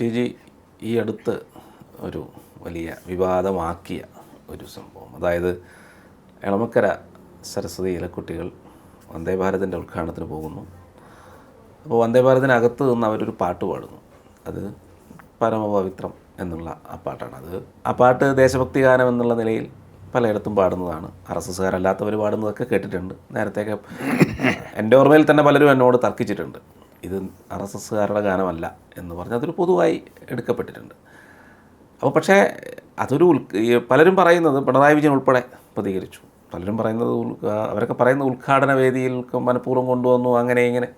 T G ഈ അടുത്ത് ഒരു വലിയ വിവാദമാക്കിയ ഒരു സംഭവം. അതായത് എളമക്കര സരസ്വതിയിലെ കുട്ടികൾ വന്ദേ ഭാരതിന്റെ ഉദ്ഘാടനത്തിന് പോകുന്നു. അപ്പോൾ വന്ദേ ഭാരതിനകത്ത് നിന്ന് അവരൊരു പാട്ട് പാടുന്നു. അത് പരമപവിത്രം എന്നുള്ള ആ പാട്ടാണ്. അത് ആ പാട്ട് ദേശഭക്തി ഗാനം എന്നുള്ള നിലയിൽ പലയിടത്തും പാടുന്നതാണ്. ആർ എസ് എസ്സുകാരല്ലാത്തവർ പാടുന്നതൊക്കെ കേട്ടിട്ടുണ്ട്. നേരത്തെയൊക്കെ എന്റെ ഓർമ്മയിൽ തന്നെ പലരും എന്നോട് തർക്കിച്ചിട്ടുണ്ട്. ഇത് ആർ എസ് എസ്സുകാരുടെ ഗാനമല്ല എന്ന് പറഞ്ഞ് അതൊരു പൊതുവായി എടുക്കപ്പെട്ടിട്ടുണ്ട്. അപ്പോൾ പക്ഷേ അതൊരു പലരും പറയുന്നത് പിണറായി വിജയൻ ഉൾപ്പെടെ പ്രതികരിച്ചു. പലരും പറയുന്നത് അവരൊക്കെ പറയുന്ന ഉദ്ഘാടന വേദിയിൽ മനഃപൂർവം കൊണ്ടുവന്നു അങ്ങനെ ഇങ്ങനെ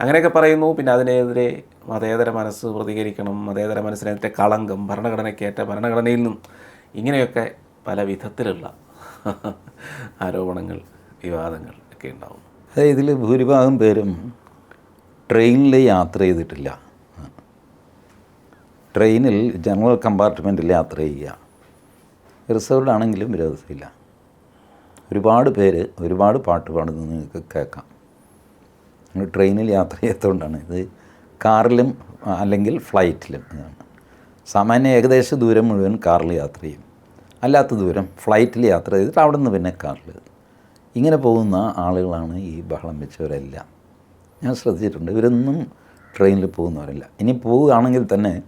അങ്ങനെയൊക്കെ പറയുന്നു. പിന്നെ അതിനെതിരെ മതേതര മനസ്സ് പ്രതികരിക്കണം മതേതര മനസ്സിനെതിരെ കളങ്കം ഭരണഘടനയ്ക്കേറ്റ ഭരണഘടനയിൽ നിന്നും ഇങ്ങനെയൊക്കെ പല വിധത്തിലുള്ള ആരോപണങ്ങൾ വിവാദങ്ങൾ ഒക്കെ ഉണ്ടാവും. ഇതിൽ ഭൂരിഭാഗം പേരും ട്രെയിനിൽ യാത്ര ചെയ്തിട്ടില്ല. ട്രെയിനിൽ ജനറൽ കമ്പാർട്ട്മെന്റിൽ യാത്ര ചെയ്യുക. റിസർവ്ഡ് ആണെങ്കിലും വിരോധമില്ല ഒരുപാട് പേര് ഒരുപാട് പാട്ട് പാടുന്നത് നിങ്ങൾക്ക് കേൾക്കാം. ട്രെയിനിൽ യാത്ര ചെയ്തുകൊണ്ടാണ് ഇത് കാറിലും അല്ലെങ്കിൽ ഫ്ലൈറ്റിലും ഇതാണ്. സാമാന്യ ഏകദേശ ദൂരം മുഴുവൻ കാറിൽ യാത്ര ചെയ്യും. അല്ലാത്ത ദൂരം ഫ്ലൈറ്റിൽ യാത്ര ചെയ്തിട്ട് അവിടെ നിന്ന് പിന്നെ കാറിൽ. ഇങ്ങനെ പോകുന്ന ആളുകളാണ് ഈ ബഹളം വെച്ചവരെല്ലാം. ഞാൻ ശ്രദ്ധിച്ചിട്ടുണ്ട്. ഇവരൊന്നും ട്രെയിനിൽ പോകുന്നവരല്ല. ഇനി പോവുകയാണെങ്കിൽ തന്നെ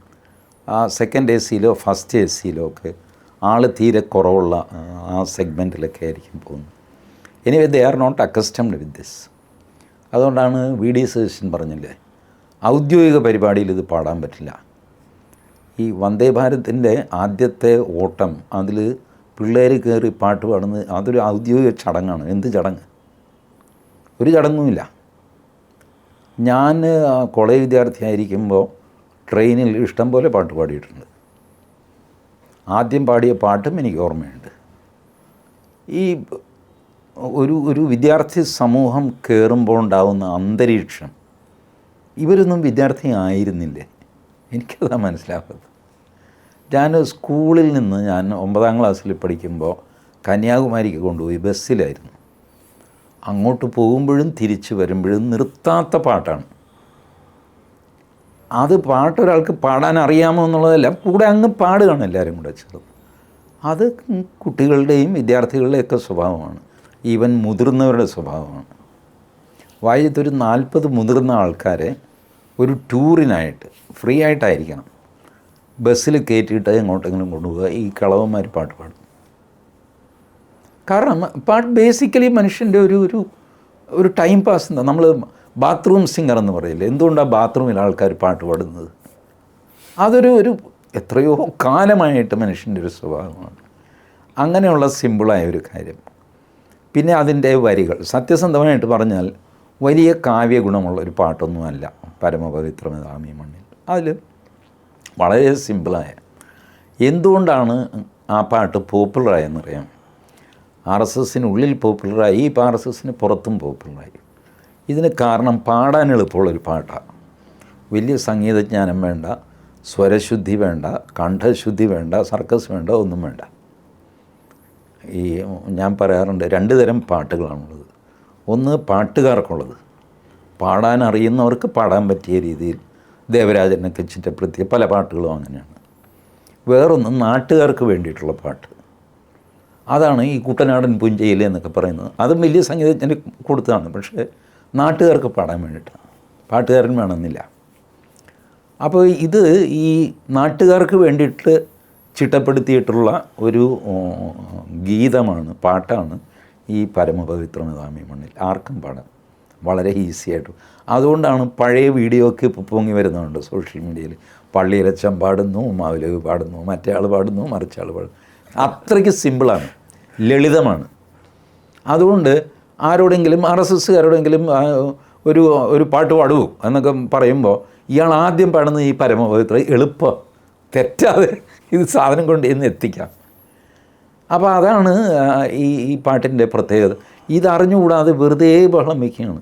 ആ സെക്കൻഡ് എ സിയിലോ ഫസ്റ്റ് എ സിയിലോ ഒക്കെ ആൾ തീരെ കുറവുള്ള ആ, സെഗ്മെന്റിലൊക്കെ ആയിരിക്കും പോകുന്നത്. Anyway they are not accustomed with this അതുകൊണ്ടാണ് വി ഡി സജഷൻ പറഞ്ഞില്ലേ? ഔദ്യോഗിക പരിപാടിയിൽ ഇത് പാടാൻ പറ്റില്ല. ഈ വന്ദേ ഭാരതിന്റെ ആദ്യത്തെ ഓട്ടം അതിൽ പിള്ളേർ കയറി പാട്ട് പാടുന്നത് അതൊരു ഔദ്യോഗിക ചടങ്ങാണ്. എന്ത് ചടങ്ങ്? ഒരു ചടങ്ങുമില്ല. ഞാൻ കോളേജ് വിദ്യാർത്ഥിയായിരിക്കുമ്പോൾ ട്രെയിനിൽ ഇഷ്ടം പോലെ പാട്ട് പാടിയിട്ടുണ്ട്. ആദ്യം പാടിയ പാട്ടും എനിക്ക് ഓർമ്മയുണ്ട്. ഈ ഒരു ഒരു വിദ്യാർത്ഥി സമൂഹം കയറുമ്പോൾ ഉണ്ടാകുന്ന അന്തരീക്ഷം ഇവരൊന്നും വിദ്യാർത്ഥി ആയിരുന്നില്ലേ? എനിക്കതാ മനസ്സിലാക്കുന്നത് ഞാൻ സ്കൂളിൽ നിന്ന് ഞാൻ ഒമ്പതാം ക്ലാസ്സിൽ പഠിക്കുമ്പോൾ കന്യാകുമാരിക്ക് കൊണ്ടുപോയി ബസ്സിലായിരുന്നു. അങ്ങോട്ട് പോകുമ്പോഴും തിരിച്ചു വരുമ്പോഴും നിർത്താത്ത പാട്ടാണ്. അത് പാട്ടൊരാൾക്ക് പാടാൻ അറിയാമോ എന്നുള്ളതല്ല കൂടെ അങ്ങ് പാടുകയാണ് എല്ലാവരും കൂടെ ചേർന്ന് അത് കുട്ടികളുടെയും വിദ്യാർത്ഥികളുടെയൊക്കെ സ്വഭാവമാണ്. ഈവൻ മുതിർന്നവരുടെ സ്വഭാവമാണ്. വായിത്തൊരു നാൽപ്പത് മുതിർന്ന ആൾക്കാരെ ഒരു ടൂറിനായിട്ട് ഫ്രീ ആയിട്ടായിരിക്കണം. ബസ്സിൽ കയറ്റിയിട്ട് എങ്ങോട്ടെങ്കിലും കൊണ്ടുപോകുക ഈ കളവന്മാർ പാട്ട് പാടും. കാരണം പാട്ട് ബേസിക്കലി മനുഷ്യന്റെ ഒരു ഒരു ഒരു ടൈം പാസ് എന്താ? നമ്മൾ ബാത്റൂം സിംഗർ എന്ന് പറയില്ലേ? എന്തുകൊണ്ടാണ് ബാത്റൂമിൽ ആൾക്കാർ പാട്ട് പാടുന്നത്? അതൊരു ഒരു എത്രയോ കാലമായിട്ട് മനുഷ്യന്റെ ഒരു സ്വഭാവമാണ്. അങ്ങനെയുള്ള സിമ്പിളായ ഒരു കാര്യം. പിന്നെ അതിന്റെ വരികൾ. സത്യസന്ധമായിട്ട് പറഞ്ഞാൽ വലിയ കാവ്യ ഗുണമുള്ള ഒരു പാട്ടൊന്നുമല്ല പരമപവിത്രമതാമി മണ്ണിൽ. അതിൽ വളരെ സിമ്പിളായ എന്തുകൊണ്ടാണ് ആ പാട്ട് പോപ്പുലറായെന്നറിയാം ആർ എസ് എസിനുള്ളിൽ പോപ്പുലറായി ഇപ്പോൾ ആർ എസ് എസിന് പുറത്തും പോപ്പുലറായി. ഇതിന് കാരണം പാടാൻ എളുപ്പമുള്ളൊരു പാട്ടാണ് വലിയ സംഗീതജ്ഞാനം വേണ്ട സ്വരശുദ്ധി വേണ്ട കണ്ഠശുദ്ധി വേണ്ട സർക്കസ് വേണ്ട ഒന്നും വേണ്ട. ഈ ഞാൻ പറയാറുണ്ട് രണ്ട് തരം പാട്ടുകളാണുള്ളത്. ഒന്ന് പാട്ടുകാർക്കുള്ളത്. പാടാൻ അറിയുന്നവർക്ക് പാടാൻ പറ്റിയ രീതിയിൽ ദേവരാജനൊക്കെ ചിറ്റപ്പെടുത്തിയ പല പാട്ടുകളും അങ്ങനെയാണ്. വേറൊന്ന് നാട്ടുകാർക്ക് വേണ്ടിയിട്ടുള്ള പാട്ട്. അതാണ് ഈ കുട്ടനാടൻ പുഞ്ചയിൽ എന്നൊക്കെ പറയുന്നത്. അതും വലിയ സംഗീതജ്ഞന് കൊടുത്തതാണ്. പക്ഷേ നാട്ടുകാർക്ക് പാടാൻ വേണ്ടിയിട്ടാണ് പാട്ടുകാരൻ വേണമെന്നില്ല. അപ്പോൾ ഇത് ഈ നാട്ടുകാർക്ക് വേണ്ടിയിട്ട് ചിട്ടപ്പെടുത്തിയിട്ടുള്ള ഒരു ഗീതമാണ് പാട്ടാണ് ഈ പരമപവിത്രമതാമി മണ്ണിൽ ആർക്കും പാടാം വളരെ ഈസി ആയിട്ട്. അതുകൊണ്ടാണ് പഴയ വീഡിയോ ഒക്കെ ഇപ്പോൾ പൊങ്ങി വരുന്നുണ്ട് സോഷ്യൽ മീഡിയയിൽ പള്ളിയിലച്ചൻ പാടുന്നു മാവിലവ് പാടുന്നു മറ്റേ ആൾ പാടുന്നു മറിച്ചാൾ പാടുന്നു. അത്രയ്ക്ക് സിമ്പിളാണ്. ലളിതമാണ്. അതുകൊണ്ട് ആരോടെങ്കിലും ആർ എസ് എസ്സുകാരോടെങ്കിലും ഒരു ഒരു പാട്ട് പാടുവോ എന്നൊക്കെ പറയുമ്പോൾ ഇയാൾ ആദ്യം പാടുന്ന ഈ പരമപവിത്ര എളുപ്പം തെറ്റാതെ ഇത് സാധനം കൊണ്ട് ഇന്ന് എത്തിക്കാം. അപ്പോൾ അതാണ് ഈ ഈ പാട്ടിന്റെ പ്രത്യേകത. ഇതറിഞ്ഞുകൂടാതെ വെറുതെ ബഹളം വയ്ക്കുകയാണ്.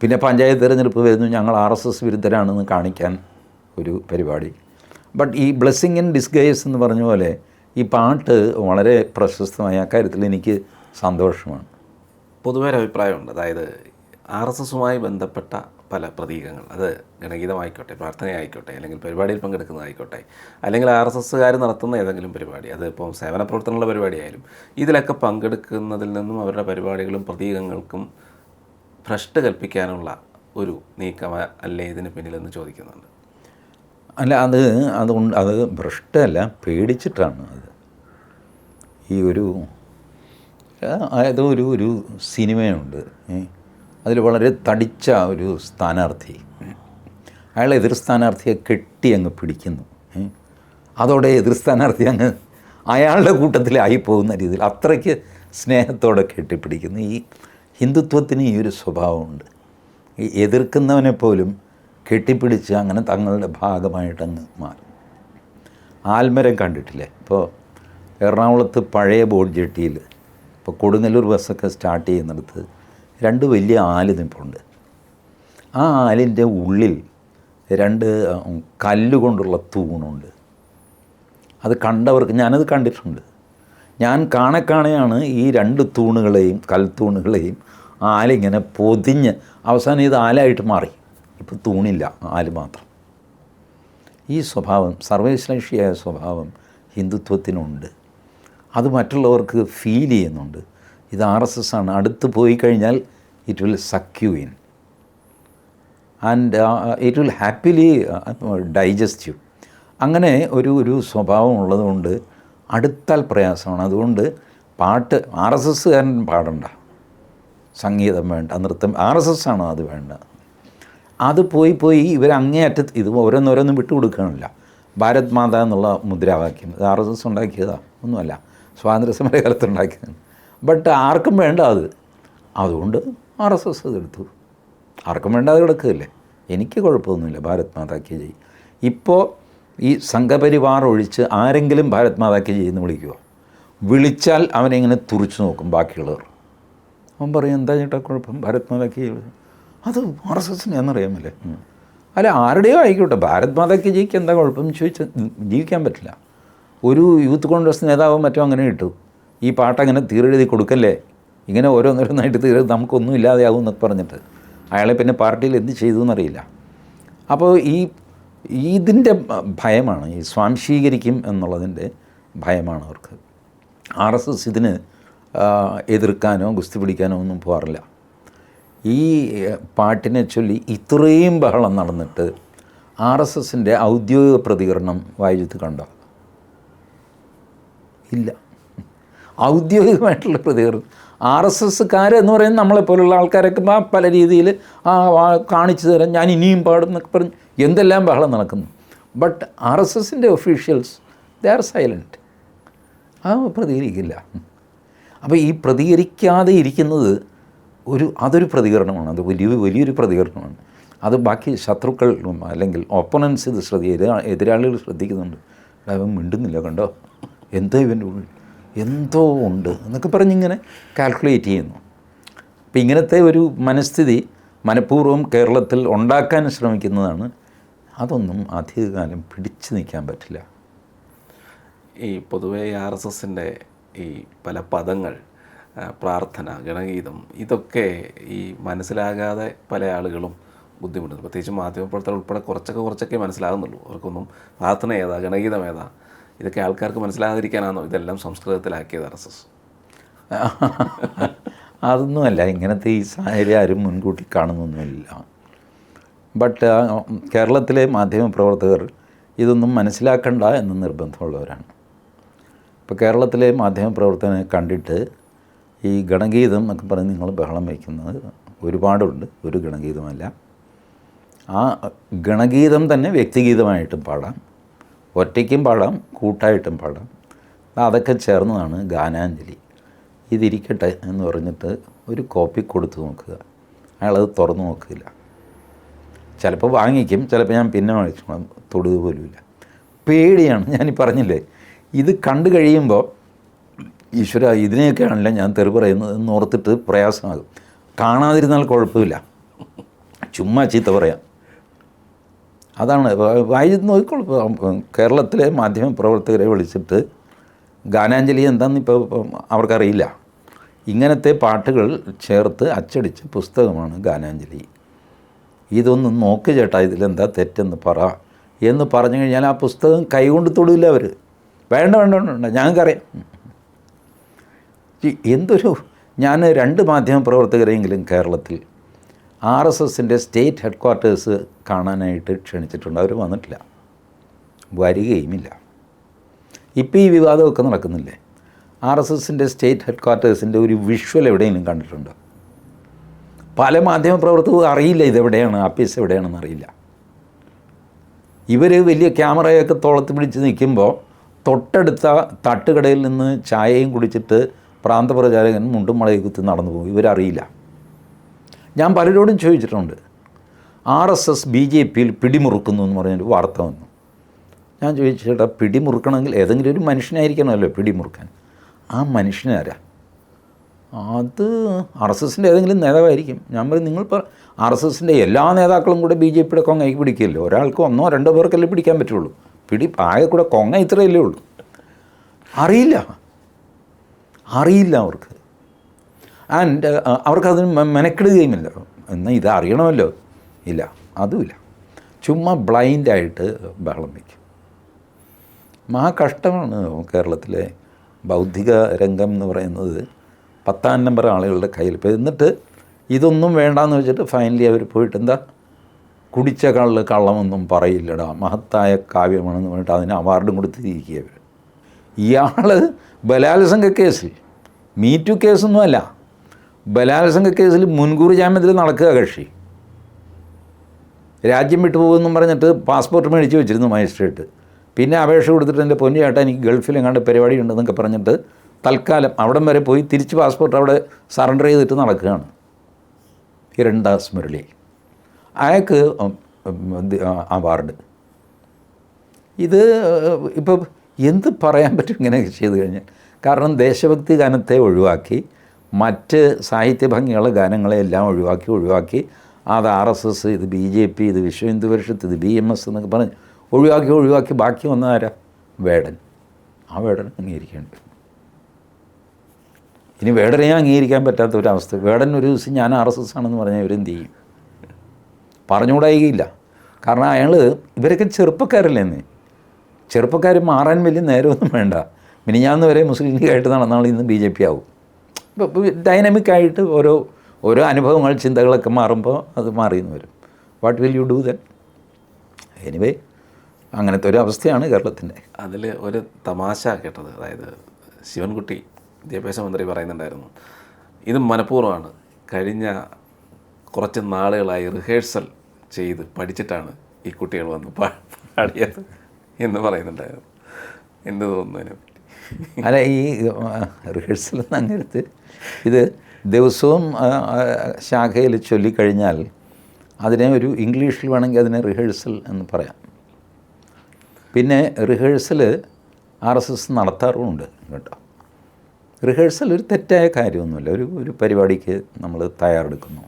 പിന്നെ പഞ്ചായത്ത് തിരഞ്ഞെടുപ്പ് വരുന്നു ഞങ്ങൾ ആർ എസ് എസ് വിരുദ്ധരാണെന്ന് കാണിക്കാൻ ഒരു പരിപാടി. ബട്ട് ഈ ബ്ലെസ്സിങ് ഇൻ ഡിസ്ഗൈസ് എന്ന് പറഞ്ഞ പോലെ ഈ പാട്ട് വളരെ പ്രശസ്തമായ കാര്യത്തിൽ എനിക്ക് സന്തോഷമാണ്. പൊതുവെ ഒരു അഭിപ്രായമുണ്ട്. അതായത് ആർ എസ് എസുമായി ബന്ധപ്പെട്ട പല പ്രതീകങ്ങൾ. അത് ഗണഗീതമായിക്കോട്ടെ പ്രാർത്ഥനയായിക്കോട്ടെ അല്ലെങ്കിൽ പരിപാടിയിൽ പങ്കെടുക്കുന്നതായിക്കോട്ടെ അല്ലെങ്കിൽ ആർ എസ് എസ്സുകാർ നടത്തുന്ന ഏതെങ്കിലും പരിപാടി അതിപ്പോൾ സേവന പ്രവർത്തനമുള്ള പരിപാടിയായാലും ഇതിലൊക്കെ പങ്കെടുക്കുന്നതിൽ നിന്നും അവരുടെ പരിപാടികളും പ്രതീകങ്ങൾക്കും ഭ്രഷ്ട് കൽപ്പിക്കാനുള്ള ഒരു നീക്കം അല്ലേ ഇതിന് പിന്നിലെന്ന് ചോദിക്കുന്നുണ്ട്. അല്ല അത് അതുകൊണ്ട് അത് ഭ്രഷ്ടമല്ല പേടിച്ചിട്ടാണ് അത്. ഈ ഒരു അതായത് ഒരു ഒരു സിനിമയുണ്ട്. അതിൽ വളരെ തടിച്ച ഒരു സ്ഥാനാർത്ഥി. അയാളെ എതിർ സ്ഥാനാർത്ഥിയെ കെട്ടി അങ്ങ് പിടിക്കുന്നു. അതോടെ എതിർ സ്ഥാനാർത്ഥി അങ്ങ് അയാളുടെ കൂട്ടത്തിലായി പോകുന്ന രീതിയിൽ അത്രയ്ക്ക് സ്നേഹത്തോടെ കെട്ടിപ്പിടിക്കുന്നു. ഈ ഹിന്ദുത്വത്തിന് ഈ ഒരു സ്വഭാവമുണ്ട്. ഈ എതിർക്കുന്നവനെ പോലും കെട്ടിപ്പിടിച്ച് അങ്ങനെ തങ്ങളുടെ ഭാഗമായിട്ടങ്ങ് മാറും. ആൽമരം കണ്ടിട്ടില്ലേ? ഇപ്പോൾ എറണാകുളത്ത് പഴയ ബോട്ട് ജെട്ടിയിൽ ഇപ്പോൾ കൊടുങ്ങല്ലൂർ ബസ്സൊക്കെ സ്റ്റാർട്ട് ചെയ്യുന്നിടത്ത് രണ്ട് വലിയ ആൽ നിൽപ്പുണ്ട് ആ ആലിന്റെ ഉള്ളിൽ രണ്ട് കല്ലുകൊണ്ടുള്ള തൂണുണ്ട്. അത് കണ്ടവർക്ക് ഞാനത് കണ്ടിട്ടുണ്ട്. ഞാൻ കാണെ കാണെയാണ് ഈ രണ്ട് തൂണുകളെയും കൽത്തൂണുകളെയും ആലിങ്ങനെ പൊതിഞ്ഞ് അവസാനം ഇത് ആലായിട്ട് മാറി. ഇപ്പോൾ തൂണില്ല ആൽ മാത്രം. ഈ സ്വഭാവം സർവേശ്ലേഷിയായ സ്വഭാവം ഹിന്ദുത്വത്തിനുണ്ട്. അത് മറ്റുള്ളവർക്ക് ഫീൽ ചെയ്യുന്നുണ്ട്. ഇത് ആർ എസ് എസ് ആണ്. അടുത്ത് പോയി കഴിഞ്ഞാൽ it will suck you in and it will happily digest you അങ്ങനെ ഒരു ഒരു സ്വഭാവം ഉള്ളതുകൊണ്ട് അടുത്താൽ പ്രയാസമാണ്. അതുകൊണ്ട് പാട്ട് ആർ എസ് എസ്സുകാരൻ പാടണ്ട. സംഗീതം വേണ്ട നൃത്തം. ആർ എസ് എസ് ആണോ അത് വേണ്ട? അത് പോയി പോയി ഇവർ അങ്ങേയറ്റത്ത് ഇത് ഓരോന്നോരോന്നും വിട്ടുകൊടുക്കണില്ല ഭാരത് മാത എന്നുള്ള മുദ്രാവാക്യം. ഇത് ആർ എസ് എസ് ഉണ്ടാക്കിയതാണ് ഒന്നുമല്ല. സ്വാതന്ത്ര്യ സമരകാലത്ത് ഉണ്ടാക്കിയതാണ്. ബട്ട് ആർക്കും വേണ്ട അത്. അതുകൊണ്ട് ആർ എസ് എസ് അതെടുത്തു ആർക്കും വേണ്ട അത് കിടക്കുകയല്ലേ എനിക്ക് കുഴപ്പമൊന്നുമില്ല. ഭാരത് മാതാക്കി ജയ്. ഇപ്പോൾ ഈ സംഘപരിവാർ ഒഴിച്ച് ആരെങ്കിലും ഭാരത് മാതാക്കി ജയ് എന്ന് വിളിക്കുമോ വിളിച്ചാൽ അവനെങ്ങനെ തുറിച്ചു നോക്കും ബാക്കിയുള്ളവർ. അവൻ പറയും എന്താ ചേട്ടാ കുഴപ്പം? ഭാരത് മാതാക്ക് അത് ആർ എസ് എസിന് എന്നറിയാമല്ലേ. അല്ല ആരുടെയോ ആയിക്കോട്ടെ. ഭാരത് മാതയ്ക്ക് ജീവിക്കാൻ എന്താ കുഴപ്പം? ചോദിച്ചാൽ ജീവിക്കാൻ പറ്റില്ല. ഒരു യൂത്ത് കോൺഗ്രസ് നേതാവ് മറ്റോ അങ്ങനെ ഇട്ടു. ഈ പാട്ട് പാട്ടങ്ങനെ തീരെഴുതി കൊടുക്കല്ലേ? ഇങ്ങനെ ഓരോന്നോരോന്നായിട്ട് തീരെ നമുക്കൊന്നും ഇല്ലാതെയാവും എന്നൊക്കെ പറഞ്ഞിട്ട്. അയാളെ പിന്നെ പാർട്ടിയിൽ എന്ത് ചെയ്തു എന്നറിയില്ല. അപ്പോൾ ഈ ഇതിന്റെ ഭയമാണ് ഈ സ്വാംശീകരിക്കും എന്നുള്ളതിന്റെ ഭയമാണ് അവർക്ക്. ആർ എസ് എസ് ഇതിന് എതിർക്കാനോ ഗുസ്തി പിടിക്കാനോ ഒന്നും പോകാറില്ല ഈ പാട്ടിനെ ചൊല്ലി ഇത്രയും ബഹളം നടന്നിട്ട് ആർ എസ് എസിന്റെ ഔദ്യോഗിക പ്രതികരണം വായിച്ചത് കണ്ടോ? ഇല്ല. ഔദ്യോഗികമായിട്ടുള്ള പ്രതികരണം. ആർ എസ് എസ്സുകാരെന്ന് പറയുന്നത് നമ്മളെപ്പോലുള്ള ആൾക്കാരൊക്കെ പല രീതിയിൽ ആ, കാണിച്ചു തരാം ഞാൻ ഇനിയും പാടും എന്നൊക്കെ പറഞ്ഞ് എന്തെല്ലാം ബഹളം നടക്കുന്നു. ബട്ട് ആർ എസ് എസിന്റെ ഒഫീഷ്യൽസ് ദേ ആർ സൈലന്റ് ആ പ്രതികരിക്കില്ല. അപ്പോൾ ഈ പ്രതികരിക്കാതെ ഇരിക്കുന്നത് ഒരു അതൊരു പ്രതികരണമാണ്. അത് വലിയ വലിയൊരു പ്രതികരണമാണ്. അത് ബാക്കി ശത്രുക്കൾ അല്ലെങ്കിൽ ഓപ്പണൻസ് ഇത് ശ്രദ്ധ എതിരാ- എതിരാളികൾ ശ്രദ്ധിക്കുന്നുണ്ട്. അവൻ മിണ്ടുന്നില്ല കണ്ടോ? എന്തോ ഇവന്റെ ഉള്ളിൽ എന്തോ ഉണ്ട് എന്നൊക്കെ പറഞ്ഞിങ്ങനെ കാൽക്കുലേറ്റ് ചെയ്യുന്നു. അപ്പം ഇങ്ങനത്തെ ഒരു മനസ്ഥിതി മനഃപൂർവം കേരളത്തിൽ ഉണ്ടാക്കാൻ ശ്രമിക്കുന്നതാണ്. അതൊന്നും അധികകാലം പിടിച്ചു നിൽക്കാൻ പറ്റില്ല. ഈ പൊതുവേ ആർ എസ് എസിന്റെ ഈ പല പദങ്ങൾ പ്രാർത്ഥന ഗണഗീതം ഇതൊക്കെ ഈ മനസ്സിലാകാതെ പല ആളുകളും ബുദ്ധിമുട്ടുണ്ട് പ്രത്യേകിച്ച് മാധ്യമപ്രവർത്തകർ ഉൾപ്പെടെ കുറച്ചൊക്കെ കുറച്ചൊക്കെ മനസ്സിലാകുന്നുള്ളൂ. അവർക്കൊന്നും പ്രാർത്ഥന ഏതാ ഗണഗീതം ഏതാ ഇതൊക്കെ ആൾക്കാർക്ക് മനസ്സിലാകാതിരിക്കാനാണോ ഇതെല്ലാം സംസ്കൃതത്തിലാക്കിയത് ആർ എസ് എസ് അതൊന്നുമല്ല ഇങ്ങനത്തെ ഈ സാഹചര്യം ആരും മുൻകൂട്ടി കാണുന്നൊന്നുമില്ല. ബട്ട് കേരളത്തിലെ മാധ്യമപ്രവർത്തകർ ഇതൊന്നും മനസ്സിലാക്കണ്ട എന്ന് നിർബന്ധമുള്ളവരാണ്. ഇപ്പോൾ കേരളത്തിലെ മാധ്യമപ്രവർത്തകനെ കണ്ടിട്ട് ഈ ഗണഗീതം എന്നൊക്കെ പറഞ്ഞ് നിങ്ങൾ ബഹളം വയ്ക്കുന്നത് ഒരുപാടുണ്ട് ഒരു ഗണഗീതമല്ല. ആ ഗണഗീതം തന്നെ വ്യക്തിഗീതമായിട്ടും പാടാം ഒറ്റയ്ക്കും പാടാം കൂട്ടായിട്ടും പാടാം. അതൊക്കെ ചേർന്നതാണ് ഗാനാഞ്ജലി. ഇതിരിക്കട്ടെ എന്ന് പറഞ്ഞിട്ട് ഒരു കോപ്പി കൊടുത്തു നോക്കുക. അയാളത് തുറന്നു നോക്കില്ല. ചിലപ്പോൾ വാങ്ങിക്കും ചിലപ്പോൾ ഞാൻ പിന്നെ വാങ്ങിച്ചോളാം തൊടുക പോലുമില്ല. പേടിയാണ് ഞാൻ പറഞ്ഞില്ലേ? ഇത് കണ്ടു കഴിയുമ്പോൾ ഈശ്വര ഇതിനെയൊക്കെയാണല്ലോ ഞാൻ തെറി പറയുന്നത് എന്ന് ഓർത്തിട്ട് പ്രയാസമാകും. കാണാതിരുന്നാൽ കുഴപ്പമില്ല. ചുമ്മാ ചീത്ത പറയാം. അതാണ്. വായിച്ച് നോക്കിക്കോളും. കേരളത്തിലെ മാധ്യമ പ്രവർത്തകരെ വിളിച്ചിട്ട് ഗാനാഞ്ജലി എന്താണെന്ന് ഇപ്പോൾ അവർക്കറിയില്ല. ഇങ്ങനത്തെ പാട്ടുകൾ ചേർത്ത് അച്ചടിച്ച പുസ്തകമാണ് ഗാനാഞ്ജലി. ഇതൊന്ന് നോക്ക് ചേട്ടാ ഇതിലെന്താ തെറ്റെന്ന് പറ എന്ന് പറഞ്ഞു കഴിഞ്ഞാൽ ആ പുസ്തകം കൈകൊണ്ട് തൊടില്ല അവർ വേണ്ട വേണ്ട വേണ്ട. ഞങ്ങൾക്കറിയാം. എന്തൊരു ഞാൻ രണ്ട് മാധ്യമ പ്രവർത്തകരെങ്കിലും കേരളത്തിൽ ആർ എസ് എസിന്റെ സ്റ്റേറ്റ് ഹെഡ് ക്വാർട്ടേഴ്സ് കാണാനായിട്ട് ക്ഷണിച്ചിട്ടുണ്ട്. അവർ വന്നിട്ടില്ല. വരികയുമില്ല. ഇപ്പോൾ ഈ വിവാദമൊക്കെ നടക്കുന്നില്ലേ? ആർ എസ് എസിന്റെ സ്റ്റേറ്റ് ഹെഡ് ക്വാർട്ടേഴ്സിന്റെ ഒരു വിഷ്വൽ എവിടെയെങ്കിലും കണ്ടിട്ടുണ്ടോ? പല മാധ്യമ പ്രവർത്തകരും അറിയില്ല ഇതെവിടെയാണ് ആപ്പീസ് എവിടെയാണെന്ന് അറിയില്ല. ഇവർ വലിയ ക്യാമറയൊക്കെ തോളത്ത് പിടിച്ച് നിൽക്കുമ്പോൾ തൊട്ടടുത്ത തട്ടുകടയിൽ നിന്ന് ചായയും കുടിച്ചിട്ട് പ്രാന്തപ്രചാരകൻ മുണ്ടും മളയിൽ കുത്തി നടന്നു പോകും. ഇവരറിയില്ല. ഞാൻ പലരോടും ചോദിച്ചിട്ടുണ്ട്. R S S B J പിയിൽ പിടിമുറുക്കുന്നു എന്ന് പറഞ്ഞൊരു വാർത്ത വന്നു. ഞാൻ ചോദിച്ചു ചേട്ടാ പിടിമുറുക്കണമെങ്കിൽ ഏതെങ്കിലും ഒരു മനുഷ്യനായിരിക്കണമല്ലോ പിടിമുറുക്കാൻ. ആ മനുഷ്യനാരാ അത് ആർ എസ് എസിന്റെ ഏതെങ്കിലും നേതാവായിരിക്കും. ഞാൻ പറയും നിങ്ങൾ ആർ എസ് എസിന്റെ എല്ലാ നേതാക്കളും കൂടെ ബി ജെ പിയുടെ കൊങ്ങയ്ക്ക് പിടിക്കില്ല ഒരാൾക്ക് ഒന്നോ രണ്ടോ പേർക്കല്ലേ പിടിക്കാൻ പറ്റുള്ളൂ. പിടി ആകെ കൂടെ കൊങ്ങ ഇത്രയല്ലേ ഉള്ളൂ. അറിയില്ല. അറിയില്ല അവർക്ക്. ആൻഡ് അവർക്കതിന് മെ- മെനക്കെടുകയുമില്ല. എന്നാൽ ഇത് അറിയണമല്ലോ. ഇല്ല അതുമില്ല. ചുമ്മാ ബ്ലൈൻഡായിട്ട് ബഹളം വയ്ക്കും മഹാകഷ്ടമാണ് കേരളത്തിലെ ബൗദ്ധിക രംഗം എന്ന് പറയുന്നത് പത്താം നമ്പർ ആളുകളുടെ കയ്യിൽ. ഇപ്പോൾ എന്നിട്ട് ഇതൊന്നും വേണ്ടാന്ന് വെച്ചിട്ട് ഫൈനലി അവർ പോയിട്ട് എന്താ? കുടിച്ച കള്ള് കള്ളമൊന്നും പറയില്ലടാ. മഹത്തായ കാവ്യമാണെന്ന് പറഞ്ഞിട്ട് അതിന് അവാർഡും കൊടുത്തിരിക്കുക ഇയാൾ ബലാത്സംഗ കേസിൽ. മീറ്റു കേസൊന്നുമല്ല. ബലാത്സംഗ കേസിൽ മുൻകൂർ ജാമ്യത്തിൽ നടക്കുക കക്ഷി. രാജ്യം വിട്ടു പോകുമെന്ന് പറഞ്ഞിട്ട് പാസ്പോർട്ട് മേടിച്ച് വെച്ചിരുന്നു മജിസ്ട്രേറ്റ് പിന്നെ അപേക്ഷ കൊടുത്തിട്ട് എന്റെ പൊന്നു ചേട്ടാ എനിക്ക് ഗൾഫിൽ എങ്ങാണ്ട് പരിപാടി ഉണ്ടെന്നൊക്കെ പറഞ്ഞിട്ട് തൽക്കാലം അവിടം വരെ പോയി തിരിച്ച് പാസ്പോർട്ട് അവിടെ സറണ്ടർ ചെയ്തിട്ട് നടക്കുകയാണ്. ഹിരൺദാസ് മുരളി അയാൾക്ക് അവാർഡ് ഇത് ഇപ്പോൾ എന്ത് പറയാൻ പറ്റും ഇങ്ങനെയൊക്കെ ചെയ്ത് കഴിഞ്ഞാൽ? കാരണം ദേശഭക്തി ഗാനത്തെ ഒഴിവാക്കി മറ്റ് സാഹിത്യ ഭംഗിയുള്ള ഗാനങ്ങളെ എല്ലാം ഒഴിവാക്കി ഒഴിവാക്കി. അത് ആർ എസ് എസ് ഇത് ബി ജെ പി ഇത് വിശ്വ ഹിന്ദു പരിഷത്ത് ഇത് ബി എം എസ് എന്നൊക്കെ പറഞ്ഞ് ഒഴിവാക്കി ഒഴിവാക്കി. ബാക്കി വന്നതാരാ വേടൻ. ആ വേടൻ അംഗീകരിക്കേണ്ടത്. ഇനി വേടനെ അംഗീകരിക്കാൻ പറ്റാത്ത ഒരവസ്ഥ. വേടൻ ഒരു ദിവസം ഞാൻ ആർ എസ് എസ് ആണെന്ന് പറഞ്ഞാൽ ഇവരെന്ത് ചെയ്യും? പറഞ്ഞുകൂടായികയില്ല കാരണം അയാൾ ഇവരൊക്കെ ചെറുപ്പക്കാരല്ലേന്ന് ചെറുപ്പക്കാർ മാറാൻ വലിയ നേരമൊന്നും വേണ്ട. മിനിഞ്ഞാന്ന് വരെ മുസ്ലിം ലീഗായിട്ട് നടന്നാൾ ഇന്ന് ബി ജെ പി ആവും. ഇപ്പോൾ ഡൈനാമിക്കായിട്ട് ഓരോ ഓരോ അനുഭവങ്ങൾ ചിന്തകളൊക്കെ മാറുമ്പോൾ അത് മാറിയെന്ന് വരും. What will you do then anyway അങ്ങനത്തെ ഒരു അവസ്ഥയാണ് കേരളത്തിന്റെ അതിൽ ഒരു തമാശ കേട്ടത് അതായത് ശിവൻകുട്ടി വിദ്യാഭ്യാസ മന്ത്രി പറയുന്നുണ്ടായിരുന്നു ഇത് മനഃപൂർവമാണ്. കഴിഞ്ഞ കുറച്ച് നാളുകളായി റിഹേഴ്സൽ ചെയ്ത് പഠിച്ചിട്ടാണ് ഈ കുട്ടികൾ വന്ന് പാടിയത് എന്ന് പറയുന്നുണ്ടായിരുന്നു. എന്ത് തോന്നുന്നു അതിനെപ്പറ്റി അല്ല ഈ റിഹേഴ്സൽ അങ്ങനത്തെ ഇത് ദിവസവും ശാഖയിൽ ചൊല്ലിക്കഴിഞ്ഞാൽ അതിനെ ഒരു ഇംഗ്ലീഷിൽ വേണമെങ്കിൽ അതിനെ റിഹേഴ്സൽ എന്ന് പറയാം. പിന്നെ റിഹേഴ്സൽ ആർ എസ് എസ് നടത്താറുമുണ്ട് കേട്ടോ. റിഹേഴ്സൽ ഒരു തെറ്റായ കാര്യമൊന്നുമില്ല. ഒരു ഒരു പരിപാടിക്ക് നമ്മൾ തയ്യാറെടുക്കുന്നു.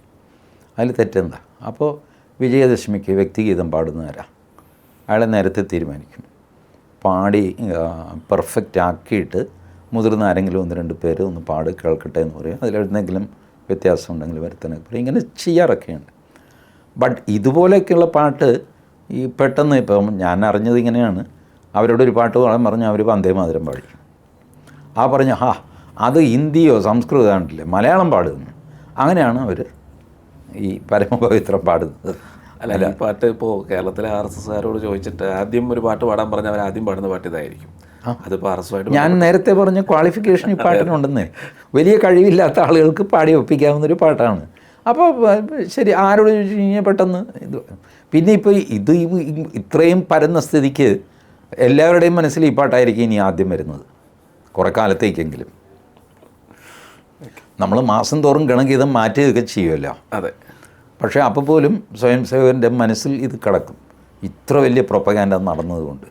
അതിൽ തെറ്റെന്താ? അപ്പോൾ വിജയദശമിക്ക് വ്യക്തിഗീതം പാടുന്നവരാ. അയാളെ നേരത്തെ തീരുമാനിക്കും. പാടി പെർഫെക്റ്റ് ആക്കിയിട്ട് മുതിർന്ന ആരെങ്കിലും ഒന്ന് രണ്ട് പേര് ഒന്ന് പാട് കേൾക്കട്ടെ എന്ന് പറയും. അതിലെന്തെങ്കിലും വ്യത്യാസം ഉണ്ടെങ്കിൽ വരുത്താനൊക്കെ പറയും. ഇങ്ങനെ ചെയ്യാറൊക്കെയുണ്ട്. ബട്ട് ഇതുപോലെയൊക്കെയുള്ള പാട്ട് ഈ പെട്ടെന്ന് ഇപ്പം ഞാൻ അറിഞ്ഞത് ഇങ്ങനെയാണ്. അവരോട് ഒരു പാട്ട് പാടാൻ പറഞ്ഞാൽ അവർ വന്ദേ മാതരം പാടി. ആ പറഞ്ഞ ഹാ അത് ഹിന്ദിയോ സംസ്കൃതമാണല്ലേ മലയാളം പാടുന്നു. അങ്ങനെയാണ് അവർ ഈ പരമപവിത്രം പാടുന്നത്. അല്ല ഈ പാട്ട് ഇപ്പോൾ കേരളത്തിലെ ആർ എസ് എസ്സുകാരോട് ചോദിച്ചിട്ട് ആദ്യം ഒരു പാട്ട് പാടാൻ പറഞ്ഞാൽ അവർ ആദ്യം പാടുന്ന പാട്ട് ഇതായിരിക്കും. അതിപ്പോൾ ആർ എസ് ആയിട്ട് ഞാൻ നേരത്തെ പറഞ്ഞ ക്വാളിഫിക്കേഷൻ ഈ പാട്ടിനുണ്ടെന്ന്. വലിയ കഴിവില്ലാത്ത ആളുകൾക്ക് പാടി ഒപ്പിക്കാവുന്ന ഒരു പാട്ടാണ് അപ്പോൾ ശരി ആരോട് ചോദിച്ചു കഴിഞ്ഞാൽ പെട്ടെന്ന് ഇത് പിന്നെ ഇപ്പോൾ ഇത് ഇത്രയും പരന്ന സ്ഥിതിക്ക് എല്ലാവരുടെയും മനസ്സിൽ ഈ പാട്ടായിരിക്കും ഇനി ആദ്യം വരുന്നത്. കുറേ കാലത്തേക്കെങ്കിലും. നമ്മൾ മാസം തോറും ഗണഗീതം മാറ്റുകയൊക്കെ ചെയ്യുമല്ലോ അതെ. പക്ഷേ അപ്പോൾ പോലും സ്വയം സേവകന്റെ മനസ്സിൽ ഇത് കിടക്കും. ഇത്ര വലിയ പ്രൊപ്പഗാൻഡ നടന്നതുകൊണ്ട്.